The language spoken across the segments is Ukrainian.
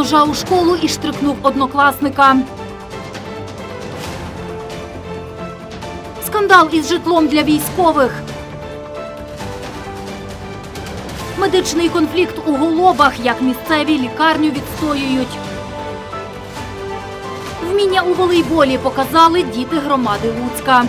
ножа у школу і штрикнув однокласника. Скандал із житлом для військових. Медичний конфлікт у Голобах, як місцеві лікарню відстоюють. Вміння у волейболі показали діти громади Луцька.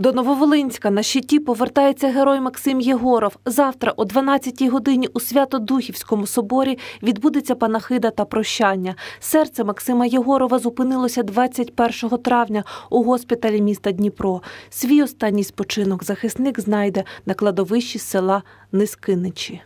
До Нововолинська на щиті повертається герой Максим Єгоров. Завтра о 12-й годині у Свято-Духівському соборі відбудеться панахида та прощання. Серце Максима Єгорова зупинилося 21 травня у госпіталі міста Дніпро. Свій останній спочинок захисник знайде на кладовищі села Нискиничі.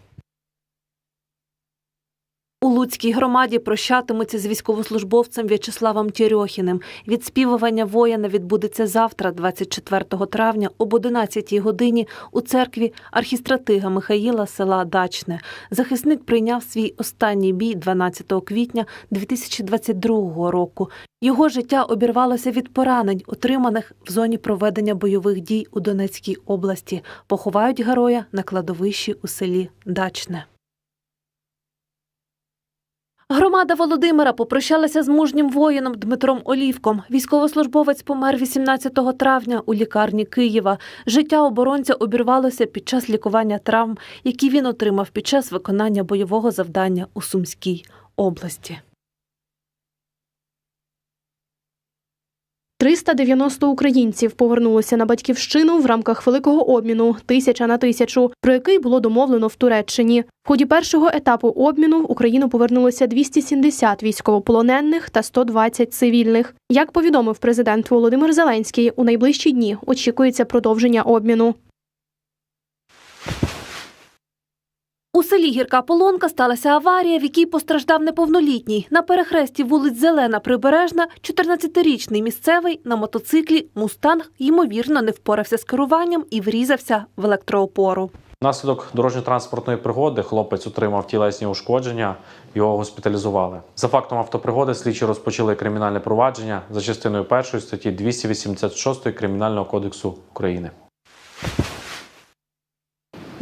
У Луцькій громаді прощатимуться з військовослужбовцем В'ячеславом Тєрьохіним. Відспівування воїна відбудеться завтра, 24 травня, об 11 годині у церкві архістратига Михаїла села Дачне. Захисник прийняв свій останній бій 12 квітня 2022 року. Його життя обірвалося від поранень, отриманих в зоні проведення бойових дій у Донецькій області. Поховають героя на кладовищі у селі Дачне. Громада Володимира попрощалася з мужнім воїном Дмитром Олівком. Військовослужбовець помер 18 травня у лікарні Києва. Життя оборонця обірвалося під час лікування травм, які він отримав під час виконання бойового завдання у Сумській області. 390 українців повернулося на батьківщину в рамках великого обміну тисяча на тисячу, про який було домовлено в Туреччині. В ході першого етапу обміну в Україну повернулося 270 військовополонених та 120 цивільних. Як повідомив президент Володимир Зеленський, у найближчі дні очікується продовження обміну. У селі Гірка Полонка сталася аварія, в якій постраждав неповнолітній. На перехресті вулиць Зелена Прибережна 14-річний місцевий на мотоциклі Мустанг ймовірно не впорався з керуванням і врізався в електроопору. Внаслідок дорожньо-транспортної пригоди хлопець отримав тілесні ушкодження, його госпіталізували. За фактом автопригоди слідчі розпочали кримінальне провадження за частиною першої статті 286 Кримінального кодексу України.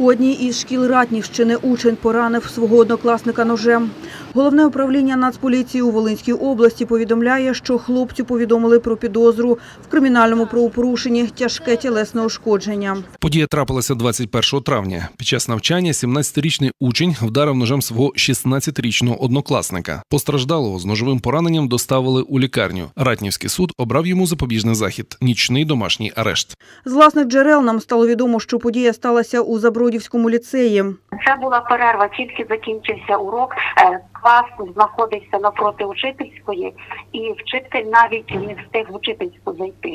У одній із шкіл Ратнівщини учень поранив свого однокласника ножем. Головне управління Нацполіції у Волинській області повідомляє, що хлопцю повідомили про підозру в кримінальному правопорушенні тяжке тілесне ушкодження. Подія трапилася 21 травня. Під час навчання 17-річний учень вдарив ножем свого 16-річного однокласника. Постраждалого з ножовим пораненням доставили у лікарню. Ратнівський суд обрав йому запобіжний захід нічний домашній арешт. З власних джерел нам стало відомо, що подія сталася у Забродівському ліцеї. Це була перерва, тільки закінчився урок. Е, Клас знаходився навпроти учительської, і вчитель навіть не встиг в учительську зайти.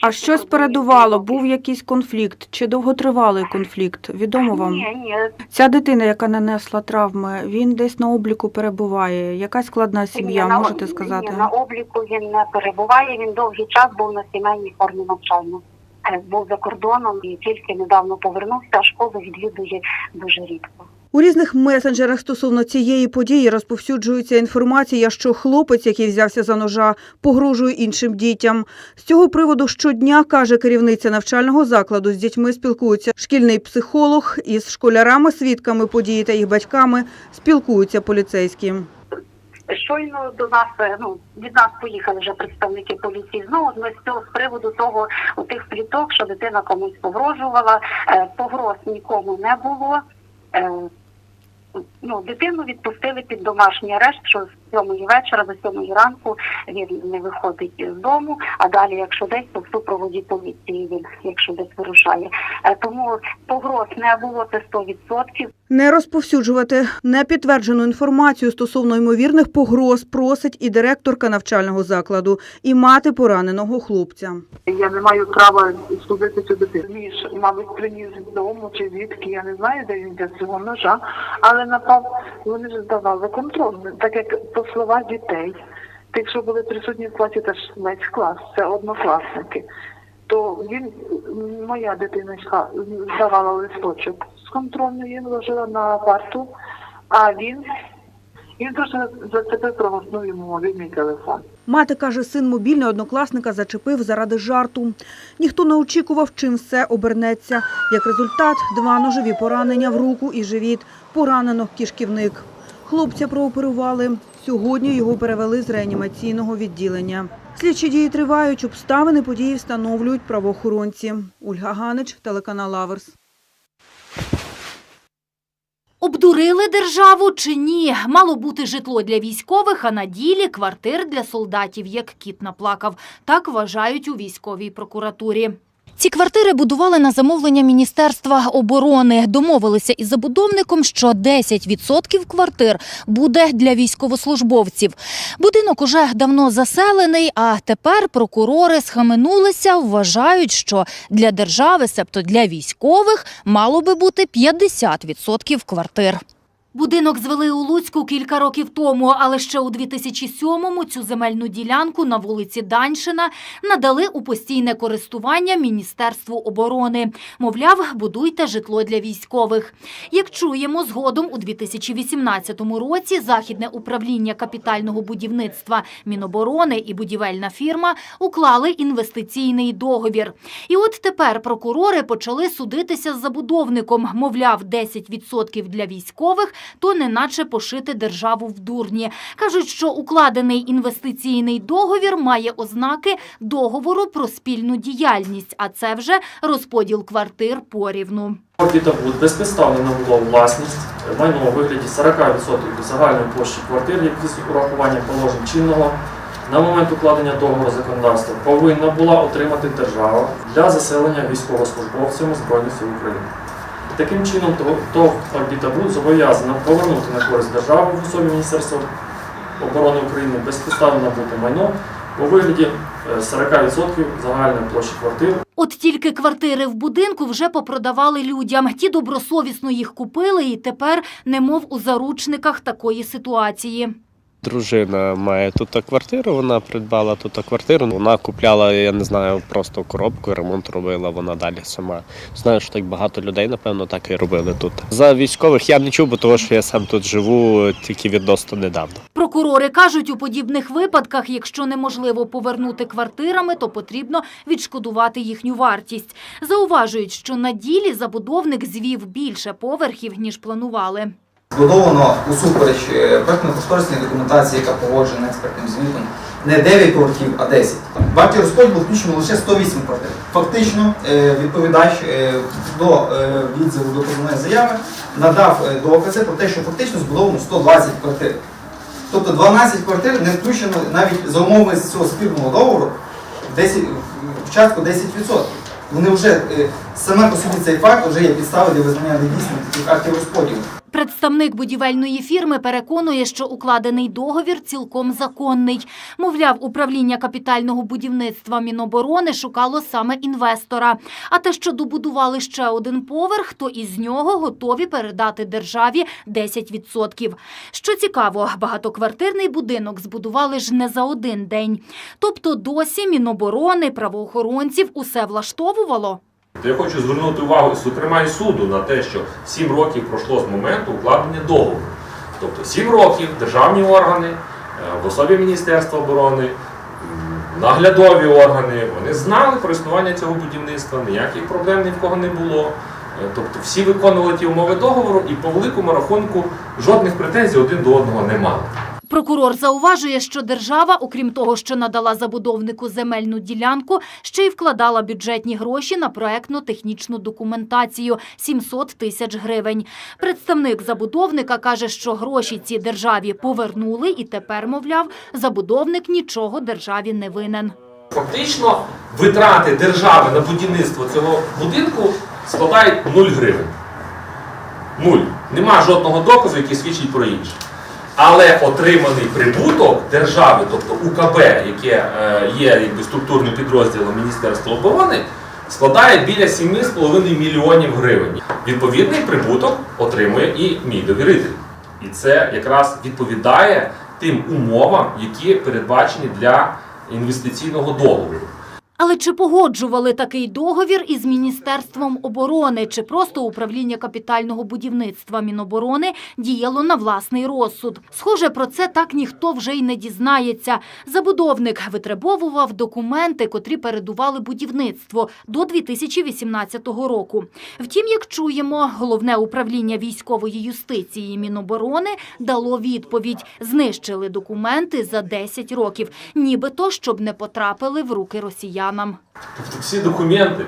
А щось передувало? Був якийсь конфлікт чи довготривалий конфлікт? Відомо вам? Ні, ні, Ця дитина, яка нанесла травми, він десь на обліку перебуває. Якась складна сім'я, можете сказати? Ні, на обліку він не перебуває. Він довгий час був на сімейній формі навчання. Е, Був за кордоном і тільки недавно повернувся, а школу відвідує дуже рідко. У різних месенджерах стосовно цієї події розповсюджується інформація, що хлопець, який взявся за ножа, погрожує іншим дітям. З цього приводу щодня, каже керівниця навчального закладу, з дітьми спілкується шкільний психолог, із школярами, свідками події та їх батьками спілкуються поліцейські. Щойно до нас е, ну від нас поїхали вже представники поліції. Знову ми з цього з приводу того у тих пліток, що дитина комусь погрожувала. Е, Погроз нікому не було. Е, Ну, дитину відпустили під домашній арешт, що сьомої вечора до сьомої ранку він не виходить з дому. А далі, якщо десь, то в супроводі поліції він, якщо десь вирушає. Е, Тому погроз не було це 100%. Не розповсюджувати непідтверджену інформацію стосовно ймовірних погроз просить і директорка навчального закладу, і мати пораненого хлопця. Я не маю права судити цю дитину. Ніж, мабуть, приніс з дому чи звідки, я не знаю, де він взяв цього ножа, але напав, вони ж здавали контроль, так як по словах дітей. Тих, що були присутні в класі, це ж весь клас, це однокласники. То він, моя дитиночка, здавала листочок з контрольної, вложила на парту, а він він дуже зацепив прогорнув йому мобільний телефон. Мати каже, син мобільний однокласника зачепив заради жарту. Ніхто не очікував, чим все обернеться. Як результат, два ножові поранення в руку і живіт. Поранено кишківник. Хлопця прооперували. Сьогодні його перевели з реанімаційного відділення. Слідчі дії тривають. Обставини події встановлюють правоохоронці. Ольга Ганич, телеканал Аверс. Обдурили державу чи ні? Мало бути житло для військових, а на ділі квартир для солдатів, як кіт наплакав. Так вважають у військовій прокуратурі. Ці квартири будували на замовлення Міністерства оборони. Домовилися із забудовником, що 10% квартир буде для військовослужбовців. Будинок уже давно заселений, а тепер прокурори схаменулися, вважають, що для держави, себто для військових, мало би бути 50% квартир. Будинок звели у Луцьку кілька років тому, але ще у 2007-му цю земельну ділянку на вулиці Даньшина надали у постійне користування Міністерству оборони. Мовляв, будуйте житло для військових. Як чуємо, згодом у 2018 році Західне управління капітального будівництва Міноборони і будівельна фірма уклали інвестиційний договір. І от тепер прокурори почали судитися з забудовником. Мовляв, 10% для військових то неначе пошити державу в дурні. Кажуть, що укладений інвестиційний договір має ознаки договору про спільну діяльність, а це вже розподіл квартир порівну. Орбітабуд безпідставно набуло у власність майно у вигляді 40% від загальної площі квартир, які з урахуванням положень чинного на момент укладення договору законодавства повинна була отримати держава для заселення військовослужбовцями Збройних сил України. Таким чином ТОВ- «Орбітабуд» зобов'язана повернути на користь держави в особі Міністерства оборони України безпідставно набуте майно у вигляді е, 40% загальної площі квартир От тільки квартири в будинку вже попродавали людям. Ті добросовісно їх купили і тепер немов у заручниках такої ситуації. Дружина має тут квартиру, вона придбала тут квартиру. Вона купляла, я не знаю, просто коробку, ремонт робила вона далі сама. Знаю, що так багато людей, напевно, так і робили тут. За військових я не чув, бо того, що я сам тут живу тільки відносно недавно. Прокурори кажуть, у подібних випадках, якщо неможливо повернути квартирами, то потрібно відшкодувати їхню вартість. Зауважують, що на ділі забудовник звів більше поверхів, ніж планували. Збудовано усупереч е, проектно-кошторисній документації, яка погоджена експертним звітом, не 9 поверхів, а 10. В акті розподілу включено лише 108 квартир. Фактично, е, відповідач е, до відзиву до позовної заяви надав е, докази про те, що фактично збудовано 120 квартир. Тобто 12 квартир не включено навіть за умови цього спірного договору 10, в частку 10%. Вони вже саме по собі цей факт вже є підставою для визнання недійсним таких актів розподілу. Представник будівельної фірми переконує, що укладений договір цілком законний. Мовляв, управління капітального будівництва Міноборони шукало саме інвестора. А те, що добудували ще один поверх, то із нього готові передати державі 10%. Що цікаво, багатоквартирний будинок збудували ж не за один день. Тобто досі Міноборони, правоохоронців усе влаштовувало. Я хочу звернути увагу, зокрема, і суду на те, що 7 років пройшло з моменту укладення договору. Тобто 7 років державні органи е, в особі Міністерства оборони, наглядові органи, вони знали про існування цього будівництва, ніяких проблем ні в кого не було. Е, Тобто всі виконували ті умови договору і по великому рахунку жодних претензій один до одного не мали. Прокурор зауважує, що держава, окрім того, що надала забудовнику земельну ділянку, ще й вкладала бюджетні гроші на проектно-технічну документацію – 700 тисяч гривень. Представник забудовника каже, що гроші ці державі повернули і тепер, мовляв, забудовник нічого державі не винен. Фактично витрати держави на будівництво цього будинку складають 0 гривень. Нуль. Нема жодного доказу, який свідчить про інше. Але отриманий прибуток держави, тобто УКБ, яке е, є якби, структурним підрозділом Міністерства оборони, складає біля 7,5 мільйонів гривень. Відповідний прибуток отримує і мій довіритель. І це якраз відповідає тим умовам, які передбачені для інвестиційного договору. Але чи погоджували такий договір із Міністерством оборони, чи просто управління капітального будівництва Міноборони діяло на власний розсуд? Схоже, про це так ніхто вже й не дізнається. Забудовник витребовував документи, котрі передували будівництво до 2018 року. Втім, як чуємо, головне управління військової юстиції Міноборони дало відповідь: знищили документи за 10 років, нібито щоб не потрапили в руки росіянам. Тобто всі документи,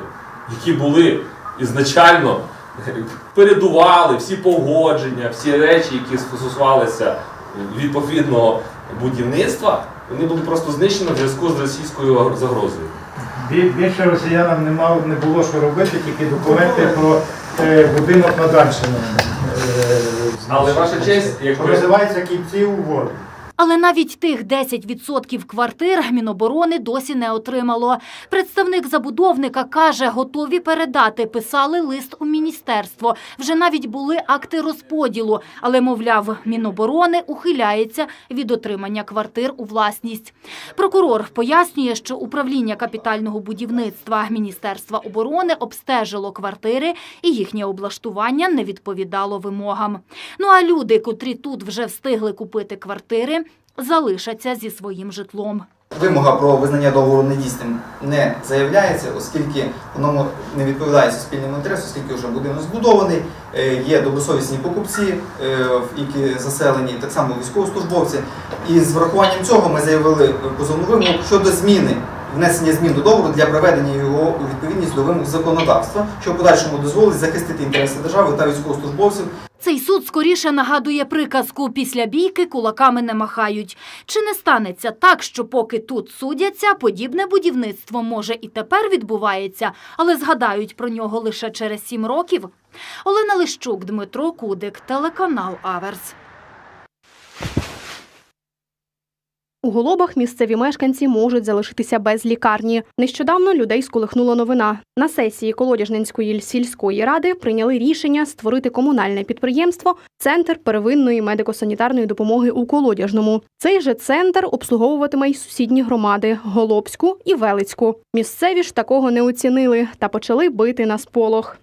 які були ізначально передували, всі погодження, всі речі, які стосувалися відповідного будівництва, вони були просто знищені в зв'язку з російською загрозою. Більше росіянам не мав не було що робити, тільки документи про е, будинок на Данщину. е, Але ваша честь, якби- Називається кінці угоди. Але навіть тих 10% квартир Міноборони досі не отримало. Представник забудовника каже, готові передати. Писали лист у міністерство. Вже навіть були акти розподілу. Але, мовляв, Міноборони ухиляється від отримання квартир у власність. Прокурор пояснює, що управління капітального будівництва Міністерства оборони обстежило квартири і їхнє облаштування не відповідало вимогам. Ну а люди, котрі тут вже встигли купити квартири, залишаться зі своїм житлом. Вимога про визнання договору недійсним не заявляється, оскільки воно не відповідає суспільному інтересу, оскільки вже будинок збудований, е, є добросовісні покупці, е, які заселені, так само військовослужбовці. І з врахуванням цього ми заявили позовну вимогу щодо зміни. Внесення змін до договору для приведення його у відповідність до вимог законодавства, що в подальшому дозволить захистити інтереси держави та військовослужбовців Цей суд скоріше нагадує приказку «після бійки кулаками не махають». Чи не станеться так, що поки тут судяться, подібне будівництво може і тепер відбувається, але згадають про нього лише через сім років? Олена Лищук, Дмитро Кудик, телеканал Аверс. У Голобах місцеві мешканці можуть залишитися без лікарні. Нещодавно людей сколихнула новина. На сесії Колодяжненської сільської ради прийняли рішення створити комунальне підприємство Центр первинної медико-санітарної допомоги у Колодяжному. Цей же центр обслуговуватиме й сусідні громади Голобську і Велицьку. Місцеві ж такого не оцінили та почали бити на сполох.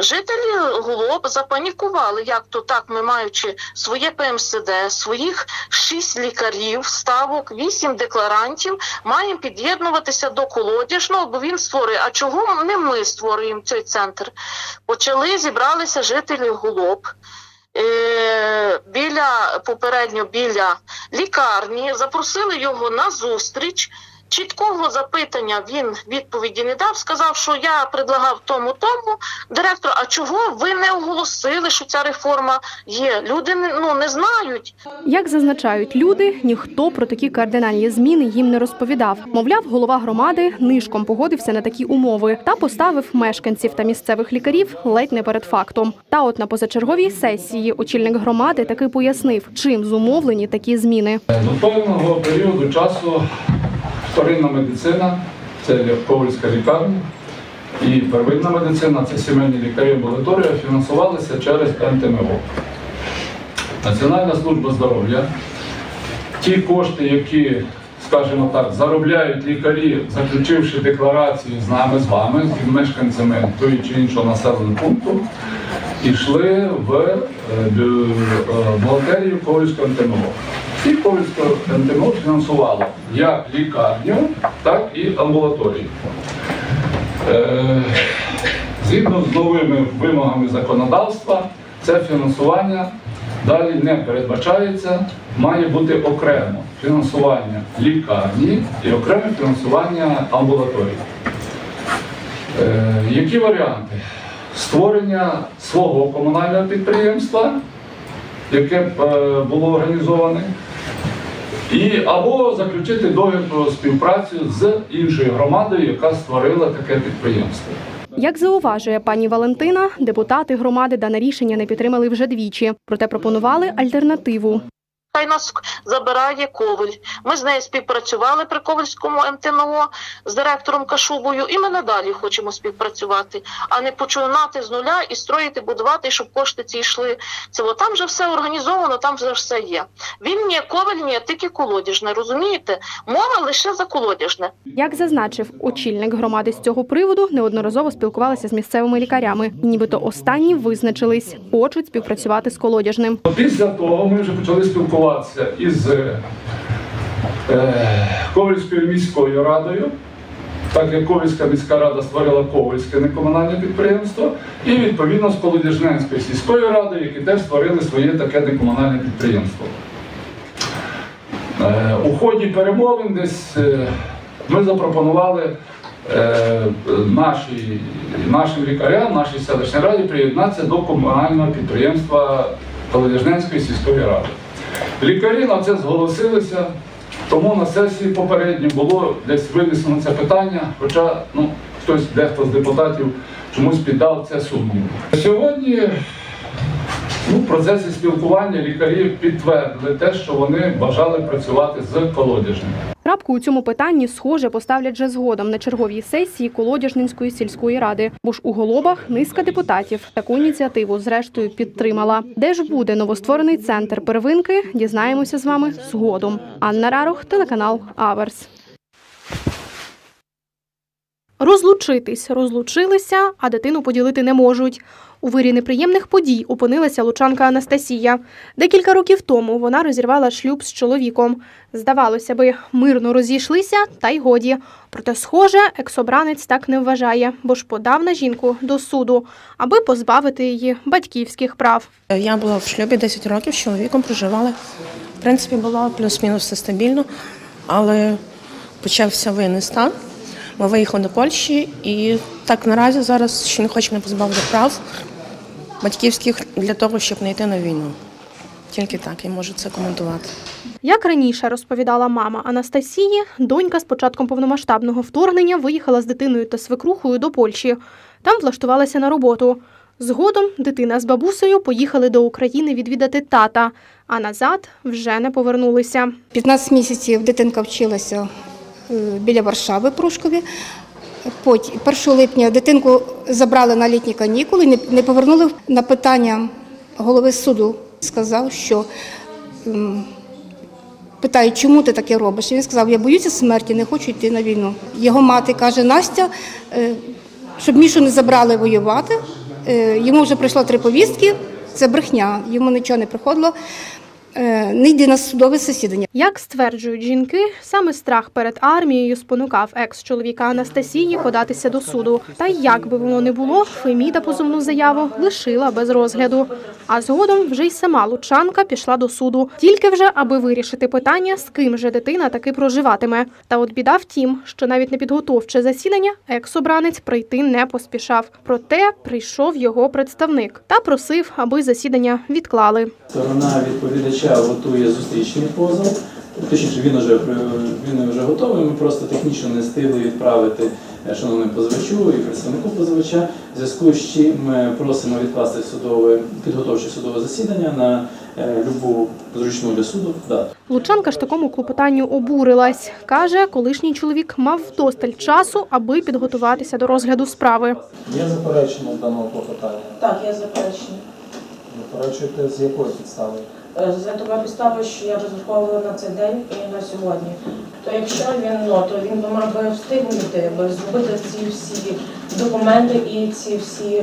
Жителі Голоб запанікували, як то так, ми маючи своє ПМСД, своїх шість лікарів, ставок, вісім декларантів, маємо під'єднуватися до колодяжного, бо він створює. А чого не ми створюємо цей центр? Почали, зібралися жителі Голоб. Е, біля попередньо біля лікарні запросили його на зустріч. Чіткого запитання він відповіді не дав. Сказав, що я предлагав тому тому директор. А чого ви не оголосили, що ця реформа є? Люди не ну не знають. Як зазначають люди, ніхто про такі кардинальні зміни їм не розповідав. Мовляв, голова громади нишком погодився на такі умови та поставив мешканців та місцевих лікарів ледь не перед фактом. Та от на позачерговій сесії очільник громади таки пояснив, чим зумовлені такі зміни. До певного періоду часу вторинна медицина це Ковальська лікарня, і первинна медицина це сімейні лікарі амбулаторія, фінансувалися через НТМО. Національна служба здоров'я. Ті кошти, які, скажімо так, заробляють лікарі, заключивши декларацію з нами, з вами, з мешканцями тої чи іншого населеного пункту, йшли в е, е, бухгалтерію Ковальського НТМО. І Ковальське НТМО фінансувало як лікарню, так і амбулаторію. Е, Згідно з новими вимогами законодавства, це фінансування далі не передбачається, має бути окремо фінансування лікарні і окреме фінансування амбулаторії. Е, Які варіанти? Створення свого комунального підприємства, яке е, було організоване, і або заключити договір про співпрацю з іншою громадою, яка створила таке підприємство. Як зауважує пані Валентина, депутати громади дане рішення не підтримали вже двічі, проте пропонували альтернативу. Хай нас забирає Коваль. Ми з нею співпрацювали при Ковальському МТНО з директором Кашубою, і ми надалі хочемо співпрацювати, а не починати з нуля і строїти, будувати, щоб кошти ці йшли. Це там вже все організовано, там вже все є. Він ні коваль, ні тільки колодяжне. Розумієте? Мова лише за колодяжне. Як зазначив очільник громади з цього приводу, неодноразово спілкувалися з місцевими лікарями. Нібито останні визначились, хочуть співпрацювати з колодяжним. Після того ми вже почали спілкуватися із е, Ковальською міською радою, так як Ковальська міська рада створила Ковальське некомунальне підприємство, і відповідно з Колодяжненською сільською радою, які теж створили своє таке некомунальне підприємство. Е, У ході перемовин десь е, ми запропонували е, нашій, нашим лікарям, нашій селищній раді приєднатися до комунального підприємства Колодяжненської сільської ради. Лікарі на це зголосилися, тому на сесії попередньо було десь винесено це питання, хоча ну, хтось, дехто з депутатів чомусь піддав це сумніву. Сьогодні ну, в процесі спілкування лікарі підтвердили те, що вони бажали працювати з колодяжними. Крапку у цьому питанні, схоже, поставлять вже згодом на черговій сесії Колодяжнинської сільської ради. Бо ж у Голобах низка депутатів таку ініціативу зрештою підтримала. Де ж буде новостворений центр первинки? Дізнаємося з вами згодом. Анна Рарох, телеканал Аверс. Розлучитись розлучилися, а дитину поділити не можуть. У вирі неприємних подій опинилася лучанка Анастасія. Декілька років тому вона розірвала шлюб з чоловіком. Здавалося би, мирно розійшлися, та й годі. Проте, схоже, екsobранець так не вважає, бо ж подав на жінку до суду, аби позбавити її батьківських прав. Я була в шлюбі 10 років з чоловіком, проживали. В принципі, було плюс-мінус все стабільно, але почався воєнний стан. Ми виїхали до Польщі і так наразі зараз ще не хоче мене позбавити прав батьківських для того, щоб не йти на війну. Тільки так я можу це коментувати. Як раніше розповідала мама Анастасії, донька з початком повномасштабного вторгнення виїхала з дитиною та свекрухою до Польщі. Там влаштувалася на роботу. Згодом дитина з бабусею поїхали до України відвідати тата, а назад вже не повернулися. 15 місяців дитинка вчилася біля Варшави, Прушкові. Потім 1 липня дитинку забрали на літні канікули, не- повернули на питання голови суду. Сказав, що питають, чому ти таке робиш? Він сказав, я боюся смерті, не хочу йти на війну. Його мати каже, Настя, е, щоб Мішу не забрали воювати. Е, Йому вже прийшло три повістки, це брехня, йому нічого не приходило. Е, Не йди на судове засідання. Як стверджують жінки, саме страх перед армією спонукав екс-чоловіка Анастасії податися до суду. Та й як би воно не було, Феміда позовну заяву лишила без розгляду. А згодом вже й сама Лучанка пішла до суду, тільки вже аби вирішити питання, з ким же дитина таки проживатиме. Та от біда в тім, що навіть на підготовче засідання екс-обранець прийти не поспішав. Проте прийшов його представник та просив, аби засідання відклали. Сторона відповідача готує зустрічний позов. Точніше, він вже він вже готовий. Ми просто технічно не встигли відправити е, шановному позивачу і представнику позивача. В зв'язку з чим ми просимо відкласти судове підготовче судове засідання на е, любу зручну для суду дату. Лучанка ж такому клопотанню обурилась. Каже, колишній чоловік мав вдосталь часу, аби підготуватися до розгляду справи. Є заперечення даного клопотання? Так, я заперечую. Заперечуєте з якої підстави? Е, За такою підставою, що я розраховувала на цей день і на сьогодні. То якщо він ну, то він би мав би встигнути би зробити ці всі документи і ці всі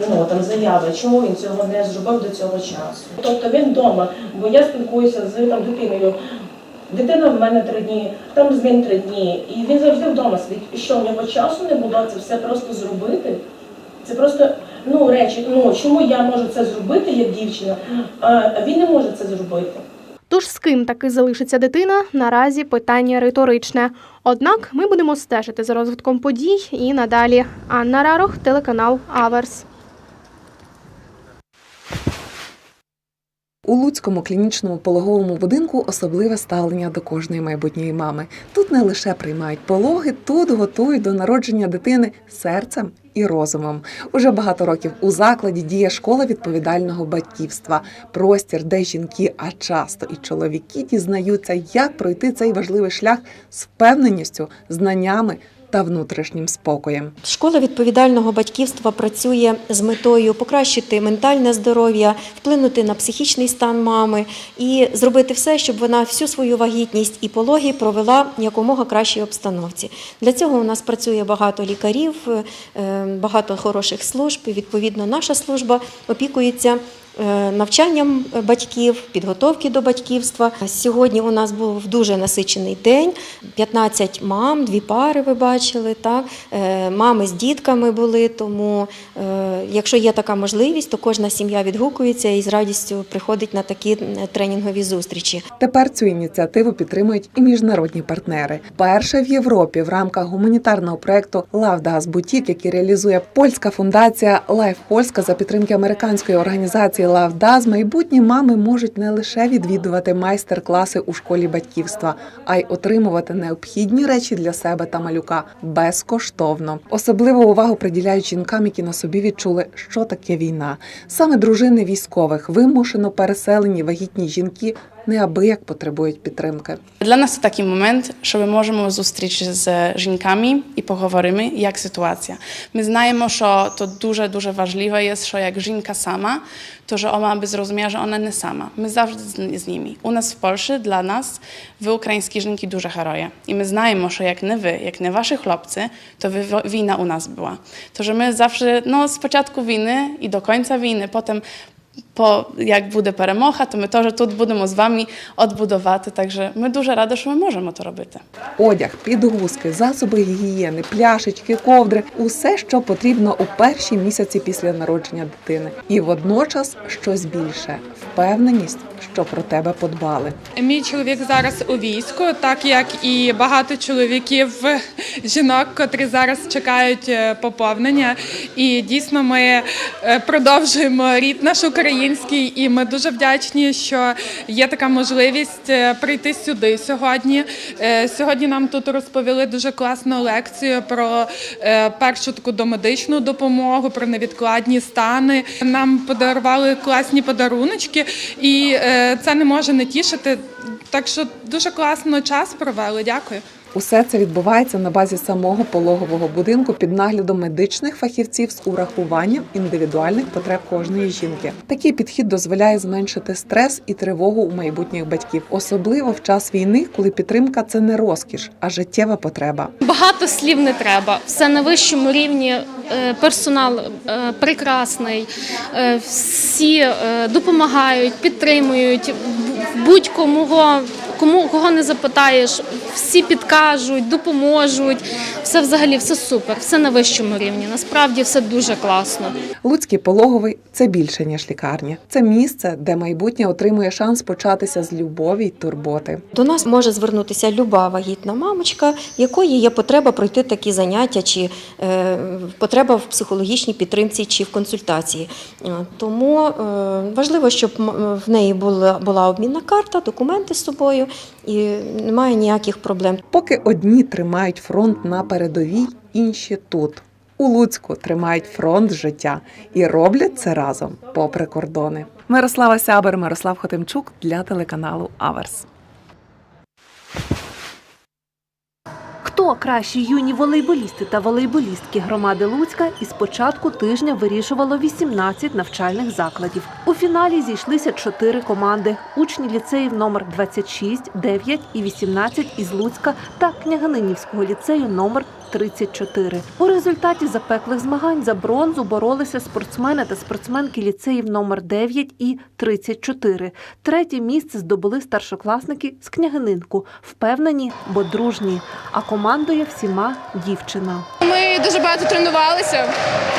ну там заяви. Чому він цього не зробив до цього часу? Тобто він вдома, бо я спілкуюся з там дитиною. Дитина в мене три дні, там з ним три дні, і він завжди вдома сидить. І що в нього часу не було це все просто зробити? Це просто ну речі. Ну чому я можу це зробити як дівчина, а він не може це зробити. Тож з ким таки залишиться дитина, наразі питання риторичне. Однак ми будемо стежити за розвитком подій і надалі. Анна Рарох, телеканал Аверс. У Луцькому клінічному пологовому будинку особливе ставлення до кожної майбутньої мами. Тут не лише приймають пологи, тут готують до народження дитини серцем і розумом. Уже багато років у закладі діє школа відповідального батьківства, простір, де жінки, а часто і чоловіки дізнаються, як пройти цей важливий шлях з впевненістю, знаннями та внутрішнім спокоєм. Школа відповідального батьківства працює з метою покращити ментальне здоров'я, вплинути на психічний стан мами і зробити все, щоб вона всю свою вагітність і пологи провела якомога кращій обстановці. Для цього у нас працює багато лікарів, е, багато хороших служб. Відповідно, наша служба опікується. Е, Навчанням батьків, підготовки до батьківства. Сьогодні у нас був дуже насичений день. 15 мам, дві пари ви бачили. Так? Е, Мами з дітками були, тому е, якщо є така можливість, то кожна сім'я відгукується і з радістю приходить на такі тренінгові зустрічі. Тепер цю ініціативу підтримують і міжнародні партнери. Перша в Європі в рамках гуманітарного проекту Does Boutique, який реалізує польська фундація Life Польська за підтримки американської організації Love з майбутні мами можуть не лише відвідувати майстер-класи у школі батьківства, а й отримувати необхідні речі для себе та малюка безкоштовно. Особливу увагу приділяють жінкам, які на собі відчули, що таке війна. Саме дружини військових, вимушено переселені вагітні жінки неабияк потребують підтримки. Dla nas to taki moment, що ми можемо зустріч з жінками і поговоримо, як ситуація. Ми знаємо, що то дуже дуже важливе є, що як жінка сама, то że ona by zrozumiała, że ona nie sama. My zawsze z, z nimi. U nas w Polsce, dla nas, wy ukraińskie żynki duże heroje. I my znajemy, że jak nie wy, jak nie wasi chłopcy, to wy, wina u nas była. To, że my zawsze, no z początku winy i do по як буде перемога, то ми теж тут будемо з вами відбудувати. Takže ми дуже раді, що ми можемо це робити. Одяг, підгузки, засоби гігієни, пляшечки, ковдри усе, що потрібно у перші місяці після народження дитини, і водночас щось більше впевненість, що про тебе подбали. Мій чоловік зараз у війську, так як і багато чоловіків, жінок, котрі зараз чекають е, поповнення. І дійсно ми е, продовжуємо рід наш український, і ми дуже вдячні, що є така можливість е, прийти сюди сьогодні. Е, Сьогодні нам тут розповіли дуже класну лекцію про е, першу таку домедичну допомогу, про невідкладні стани. Нам подарували класні подаруночки, і це не може не тішити. Так що дуже класно час провели. Дякую. Усе це відбувається на базі самого пологового будинку під наглядом медичних фахівців з урахуванням індивідуальних потреб кожної жінки. Такий підхід дозволяє зменшити стрес і тривогу у майбутніх батьків, особливо в час війни, коли підтримка це не розкіш, а життєва потреба. Багато слів не треба. Все на вищому рівні. Е, Персонал е, прекрасний, е, всі допомагають, підтримують будь-кому, кому кого не запитаєш, всі підкажуть, допоможуть. Все взагалі все супер, все на вищому рівні. Насправді все дуже класно. Луцький пологовий це більше ніж лікарня. Це місце, де майбутнє отримує шанс початися з любові й турботи. До нас може звернутися люба вагітна мамочка, в якої є потреба пройти такі заняття, чи е, потреба в психологічній підтримці чи в консультації. Е, Тому е, важливо, щоб м- в неї була, була обмінна карта, документи з собою, і немає ніяких проблем. Поки одні тримають фронт на передовій, інші тут. У Луцьку тримають фронт життя і роблять це разом, попри кордони. Мирослава Сябер, Мирослав Хотимчук для телеканалу Аверс. Хто кращі юні волейболісти та волейболістки громади Луцька із початку тижня вирішувало 18 навчальних закладів. У фіналі зійшлися чотири команди: учні ліцеїв номер 26, 9 і 18 із Луцька та Княганинівського ліцею номер 34. У результаті запеклих змагань за бронзу боролися спортсмени та спортсменки ліцеїв номер 9 і 34. Третє місце здобули старшокласники з Княгининку, впевнені, бо дружні. А командує всіма дівчина. Ми дуже багато тренувалися.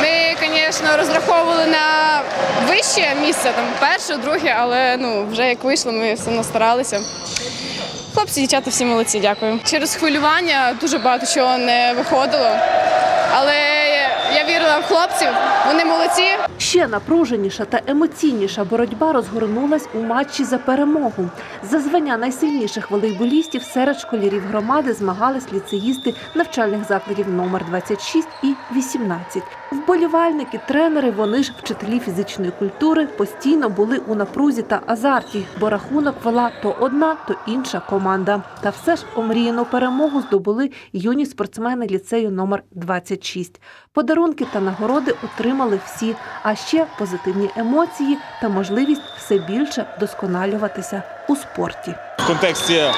Ми, звісно, розраховували на вище місце, там перше, друге, але ну вже як вийшло, ми все одно старалися. Хлопці, дівчата, всі молодці, дякую. Через хвилювання дуже багато чого не виходило. Але я вірила в хлопців, вони молодці. Ще напруженіша та емоційніша боротьба розгорнулась у матчі за перемогу. За звання найсильніших волейболістів серед школярів громади змагались ліцеїсти навчальних закладів номер 26 і 18. Вболівальники, тренери, вони ж вчителі фізичної культури постійно були у напрузі та азарті, бо рахунок вела то одна, то інша команда. Та все ж омріяну перемогу здобули юні спортсмени ліцею номер 26. Подарунки та нагороди отримали всі, а ще позитивні емоції та можливість все більше вдосконалюватися у спорті. В контексті е,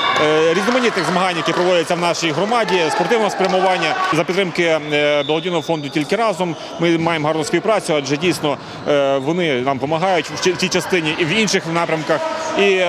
різноманітних змагань, які проводяться в нашій громаді, спортивного спрямування за підтримки е, благодійного фонду тільки разом. Ми маємо гарну співпрацю, адже дійсно е, вони нам допомагають в цій частині і в інших напрямках. І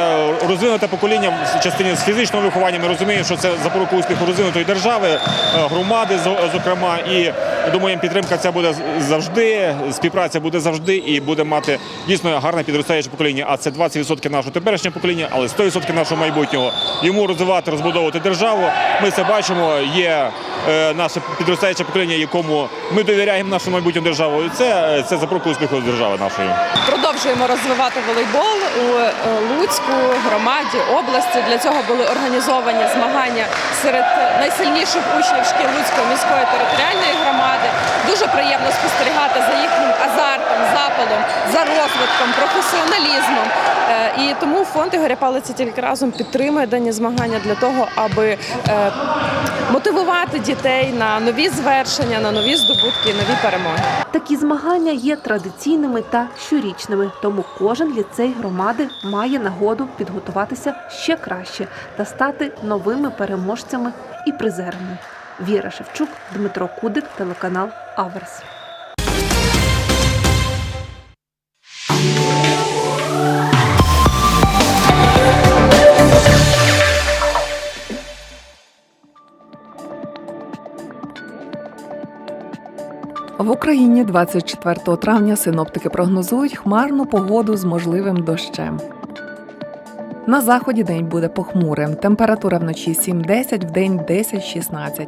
розвинуте покоління в частині з фізичного виховання. Ми розуміємо, що це запорука успіху розвинутої держави, громади, зо- зокрема. І думаємо, підтримка ця буде завжди, співпраця буде завжди і буде мати дійсно гарне підростаюче покоління. А це 20% нашого теперішнього покоління, але 100% нашого майбутнього. Йому розвивати, розбудовувати державу. Ми це бачимо. Є е, наше підростаюче покоління, якому ми довіряємо нашу майбутню державу. І це, це запорука успіху держави нашої. Продовжуємо розвивати волейбол у е, Луцьку, громаді, області. Для цього були організовані змагання серед найсильніших учнів шкіл Луцької міської територіальної громади. Дуже приємно спостерігати за їхнім азартом, запалом, за розвитком, професіоналізмом. Е, І тому фонд Ігоря Палиці тільки разом підтримує дані змагання для того, аби е, мотивувати дітей на нові звершення, на нові здобутки, нові перемоги. Такі змагання є традиційними та щорічними, тому кожен ліцей громади має нагоду підготуватися ще краще та стати новими переможцями і призерами. Віра Шевчук, Дмитро Кудик, телеканал Аверс. В Україні 24 травня синоптики прогнозують хмарну погоду з можливим дощем. На заході день буде похмурим. Температура вночі 7-10, вдень 10-16.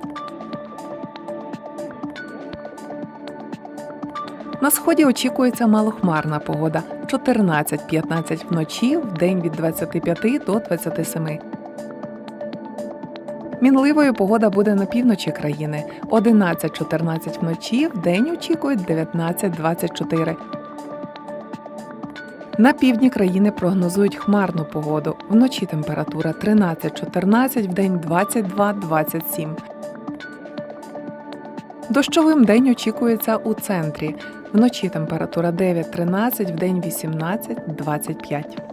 На сході очікується малохмарна погода 14-15 вночі, вдень від 25 до 27. Мінливою погода буде на півночі країни 11-14 вночі, вдень очікують 19-24. На півдні країни прогнозують хмарну погоду. Вночі температура 13-14, вдень 22-27. Дощовим день очікується у центрі. Вночі температура 9-13, вдень 18-25.